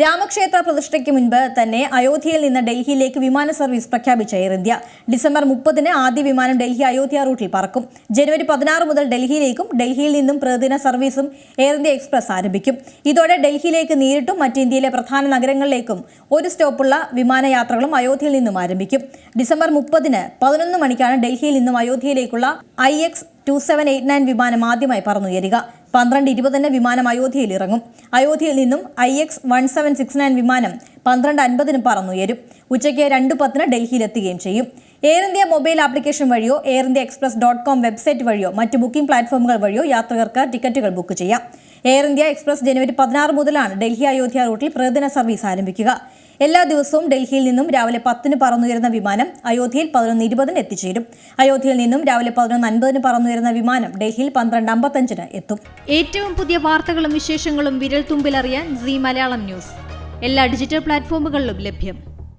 രാമക്ഷേത്ര പ്രതിഷ്ഠയ്ക്ക് മുൻപ് തന്നെ അയോധ്യയിൽ നിന്ന് ഡൽഹിയിലേക്ക് വിമാന സർവീസ് പ്രഖ്യാപിച്ച എയർ ഇന്ത്യ. ഡിസംബർ മുപ്പതിന് ആദ്യ വിമാനം ഡൽഹി അയോധ്യ റൂട്ടിൽ പറക്കും. ജനുവരി പതിനാറ് മുതൽ ഡൽഹിയിലേക്കും ഡൽഹിയിൽ നിന്നും പ്രതിദിന സർവീസും എയർ ഇന്ത്യ എക്സ്പ്രസ് ആരംഭിക്കും. ഇതോടെ ഡൽഹിയിലേക്ക് നേരിട്ടും മറ്റ് ഇന്ത്യയിലെ പ്രധാന നഗരങ്ങളിലേക്കും ഒരു സ്റ്റോപ്പുള്ള വിമാനയാത്രകളും അയോധ്യയിൽ നിന്നും ആരംഭിക്കും. ഡിസംബർ മുപ്പതിന് പതിനൊന്ന് മണിക്കാണ് ഡൽഹിയിൽ നിന്നും അയോധ്യയിലേക്കുള്ള I X two seven eight nine വിമാനം ആദ്യമായി പറന്നുയരുക. പന്ത്രണ്ട് ഇരുപതിന് വിമാനം അയോധ്യയിൽ ഇറങ്ങും. അയോധ്യയിൽ നിന്നും I X one seven six nine വിമാനം പന്ത്രണ്ട് അൻപതിന് പറന്നുയരും. ഉച്ചയ്ക്ക് രണ്ട് പത്തിന് ഡൽഹിയിലെത്തുകയും ചെയ്യും. എയർ ഇന്ത്യ മൊബൈൽ ആപ്ലിക്കേഷൻ വഴിയോ Air India Express dot com website വഴിയോ മറ്റ് ബുക്കിംഗ് പ്ലാറ്റ്ഫോമുകൾ വഴിയോ യാത്രികർക്ക് ടിക്കറ്റുകൾ ബുക്ക് ചെയ്യാം. എയർ ഇന്ത്യ എക്സ്പ്രസ് ജനുവരി പതിനാറ് മുതലാണ് ഡൽഹി അയോധ്യ റൂട്ടിൽ പ്രതിദിന സർവീസ് ആരംഭിക്കുക. എല്ലാ ദിവസവും ഡൽഹിയിൽ നിന്നും രാവിലെ പത്തിന് പറന്നുയരുന്ന വിമാനം അയോധ്യയിൽ പതിനൊന്ന് ഇരുപതിന് എത്തിച്ചേരും. അയോധ്യയിൽ നിന്നും രാവിലെ പതിനൊന്ന് അൻപതിന് പറന്നുയരുന്ന വിമാനം ഡൽഹിയിൽ പന്ത്രണ്ട് അമ്പത്തഞ്ചിന് എത്തും. ഏറ്റവും പുതിയ വാർത്തകളും വിശേഷങ്ങളും വിരൽ തുമ്പിലറിയാൻ സി മലയാളം ന്യൂസ്. എല്ലാ ഡിജിറ്റൽ പ്ലാറ്റ്ഫോമുകളിലും ലഭ്യം.